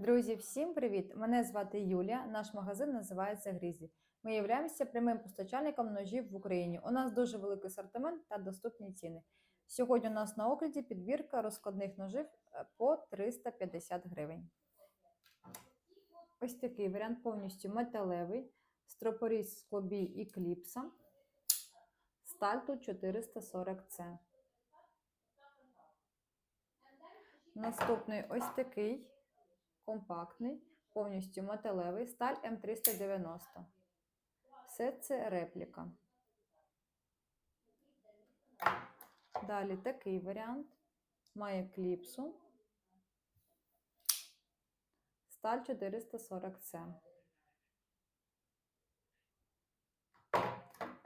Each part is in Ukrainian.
Друзі, всім привіт! Мене звати Юлія. Наш магазин називається Грізі. Ми являємося прямим постачальником ножів в Україні. У нас дуже великий асортимент та доступні ціни. Сьогодні у нас на огляді підбірка розкладних ножів е, по 350 гривень. Ось такий варіант повністю металевий, стропоріз склобій і кліпса. Сталь тут 440C. Наступний ось такий компактний, повністю металевий, сталь М390. Все це репліка. Далі такий варіант. Має кліпсу. Сталь 440С.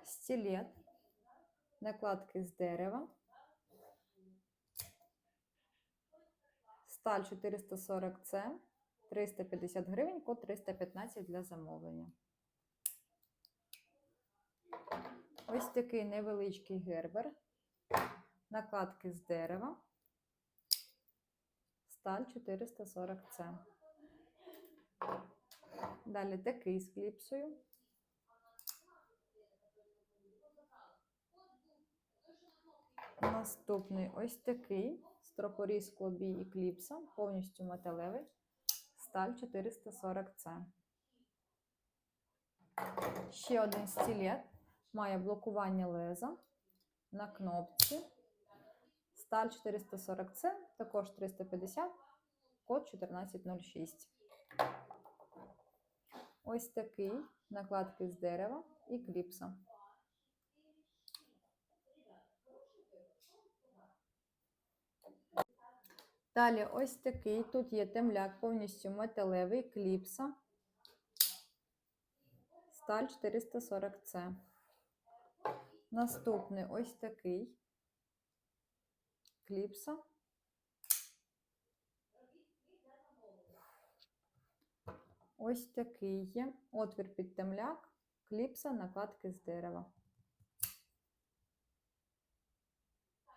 Стілет. Накладки з дерева. Сталь 440С. 350 гривень, код 315 для замовлення. Ось такий невеличкий гербер. Накладки з дерева. Сталь 440С. Далі такий з кліпсою. Наступний ось такий стропоріз клобій і кліпса, повністю металевий. Сталь 440С. Ще один стілет. Має блокування леза на кнопці. Сталь 440С, також 350, код 1406. Ось такий накладки з дерева і кліпса. Далі ось такий. Тут є темляк, повністю металевий, кліпса. Сталь 440С. Наступний ось такий. Кліпса. Ось такий є. Отвір під темляк, кліпса, накладки з дерева.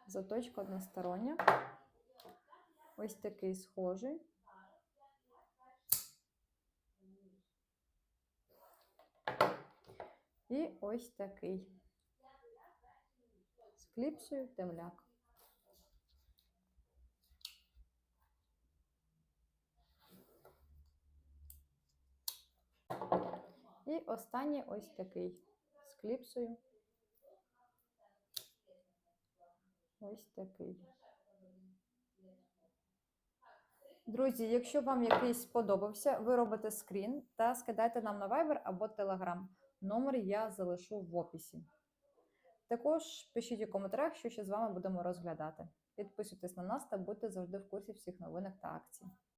Заточка одностороння. Ось такий схожий. І ось такий. З кліпсою темляк. І останній ось такий з кліпсою. Ось такий. Друзі, якщо вам якийсь сподобався, ви робите скрін та скидайте нам на Viber або Telegram. Номер я залишу в описі. Також пишіть у коментарях, що ще з вами будемо розглядати. Підписуйтесь на нас та будьте завжди в курсі всіх новинок та акцій.